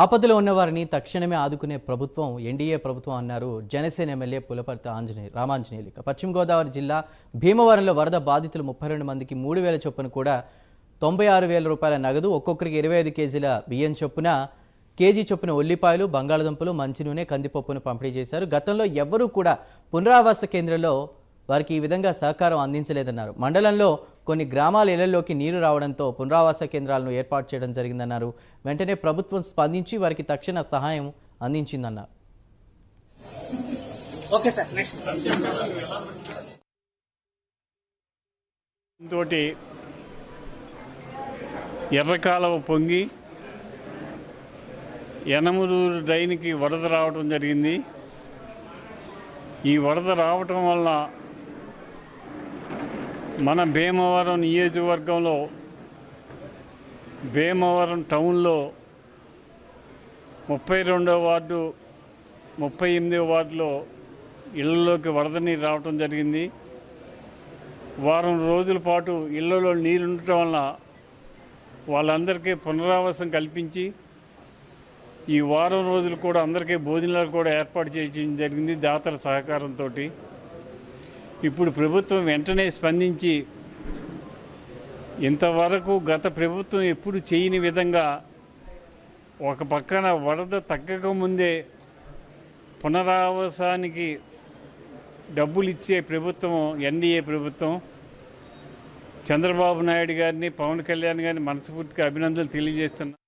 ఆపదలో ఉన్నవారిని తక్షణమే ఆదుకునే ప్రభుత్వం ఎన్డీఏ ప్రభుత్వం అన్నారు జనసేన ఎమ్మెల్యే పులపర్తి ఆంజనేయ రామాంజనేయులు పశ్చిమ గోదావరి జిల్లా భీమవరంలో వరద బాధితులు ముప్పై రెండు మందికి మూడు వేల చొప్పున కూడా తొంభై ఆరు వేల రూపాయల నగదు ఒక్కొక్కరికి ఇరవై ఐదు కేజీల బియ్యం చొప్పున కేజీ చొప్పున ఉల్లిపాయలు బంగాళదుంపలు మంచి నూనె కందిపప్పును పంపిణీ చేశారు. గతంలో ఎవ్వరూ కూడా పునరావాస కేంద్రంలో వారికి ఈ విధంగా సహకారం అందించలేదన్నారు. మండలంలో కొన్ని గ్రామాల ఇళ్ళలోకి నీరు రావడంతో పునరావాస కేంద్రాలను ఏర్పాటు చేయడం జరిగిందన్నారు. వెంటనే ప్రభుత్వం స్పందించి వారికి తక్షణ సహాయం అందించిందన్నారు. Okay sir next. తోటి ఎర్రకాలవ పొంగి యనమలూరు డ్రైన్కి వరద రావటం జరిగింది. ఈ వరద రావటం వల్ల మన భీమవరం నియోజకవర్గంలో భీమవరం టౌన్లో ముప్పై రెండో వార్డు ముప్పై ఎనిమిదో వార్డులో ఇళ్ళలోకి వరద నీరు రావటం జరిగింది. వారం రోజుల పాటు ఇళ్ళలో నీరు ఉండటం వలన వాళ్ళందరికీ పునరావాసం కల్పించి ఈ వారం రోజులు కూడా అందరికీ భోజనాలు కూడా ఏర్పాటు చేయడం జరిగింది దాతల సహకారంతో. ఇప్పుడు ప్రభుత్వం వెంటనే స్పందించి ఇంతవరకు గత ప్రభుత్వం ఎప్పుడు చేయని విధంగా ఒక పక్కన వరద తగ్గక ముందే పునరావాసానికి డబ్బులు ఇచ్చే ప్రభుత్వం ఎన్డీఏ ప్రభుత్వం చంద్రబాబు నాయుడు గారిని పవన్ కళ్యాణ్ గారిని మనస్ఫూర్తిగా అభినందనలు తెలియజేస్తున్నా